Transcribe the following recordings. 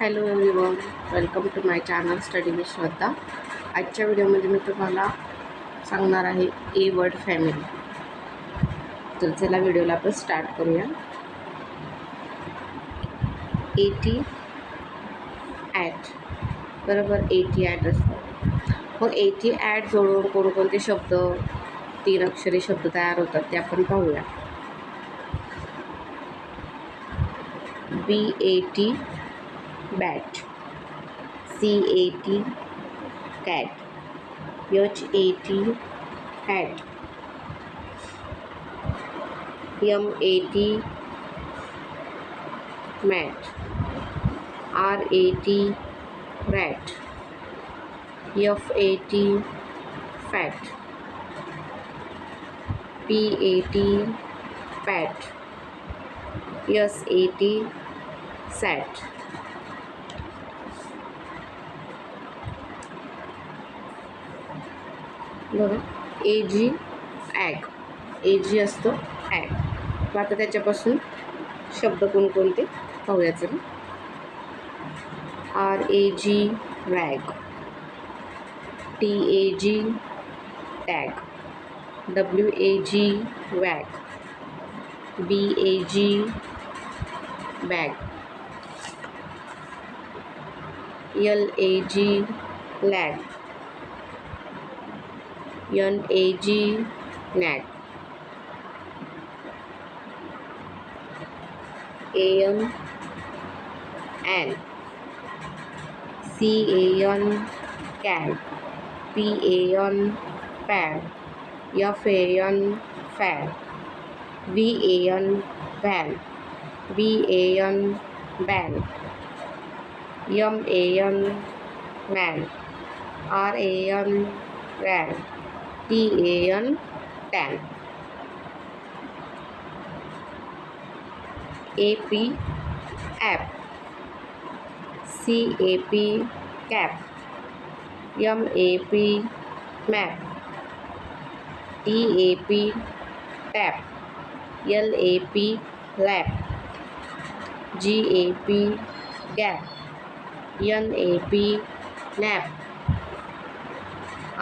Hello everyone welcome to my channel study with Shraddha. आजच्या व्हिडिओमध्ये मी तुम्हाला सांगणार आहे ए वर्ड फॅमिली. तर चला व्हिडिओला आपण स्टार्ट करूया. एटी ॲट बरोबर? एटी ॲट असतं. मग एटी ॲट जोडून कोणकोणते शब्द तीन अक्षरी शब्द तयार होतात ते आपण पाहूया. B A T bat C A T cat H A T hat M A T mat R A T rat F A T fat P A T pat S A T sat बघा ए जी Ag. ए जी असतो Ag. मग आता त्याच्यापासून शब्द कोणकोणते? पाहूया चला R A G rag T A G tag W A G wag. B A G bag L A G lag. Ion A G net AM N CAN CAD PAN PAD FAN FAD VAN VAN VAN VAN M A N man R A N ran T A N tan A P ap C A P cap M A P map T A P tap L A P lap G A P gap N A P nap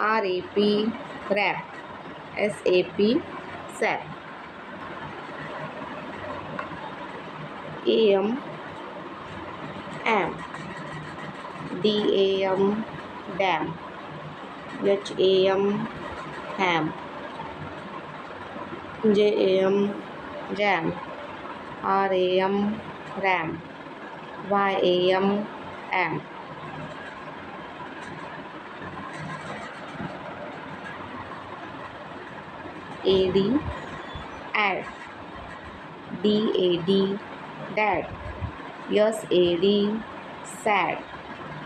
R A P rap S A P sap A M am D A M dam H A M ham J A M jam R A M ram Y A M am A D D. A D dad yes A D sad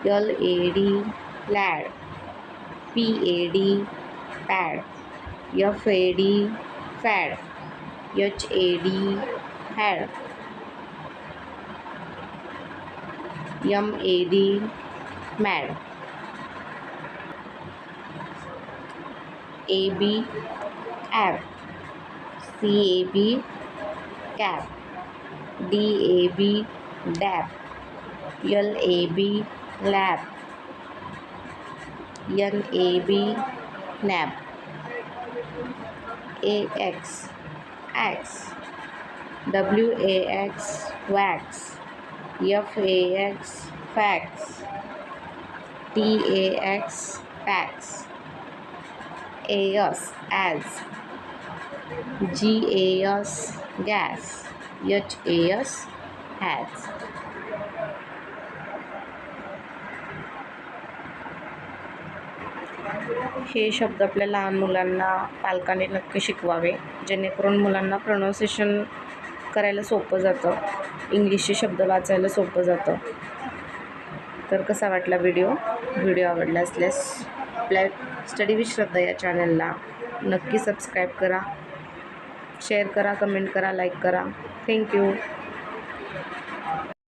L A D lad P A D pad F A D fad H A D had M A D mad A B cap. Cap cap dab. Dab lab. Lab nab. Nab ax. Wax. Fax. Fax tax fax. As as. G A S gas H A S has हे शब्द आपल्या लहान मुलांना पालकांनी नक्की शिकवावे. जेणेकरून मुलांना प्रोनाऊन्सिएशन करायला सोपं जातं. इंग्लिशचे शब्द वाचायला सोपं जातं. तर कसा वाटला व्हिडिओ व्हिडिओ आवडला असल्यास आपल्या स्टडी विथ श्रद्धा या चॅनलला नक्की सबस्क्राईब करा. शेअर करा कमेंट करा लाईक करा. थँक्यू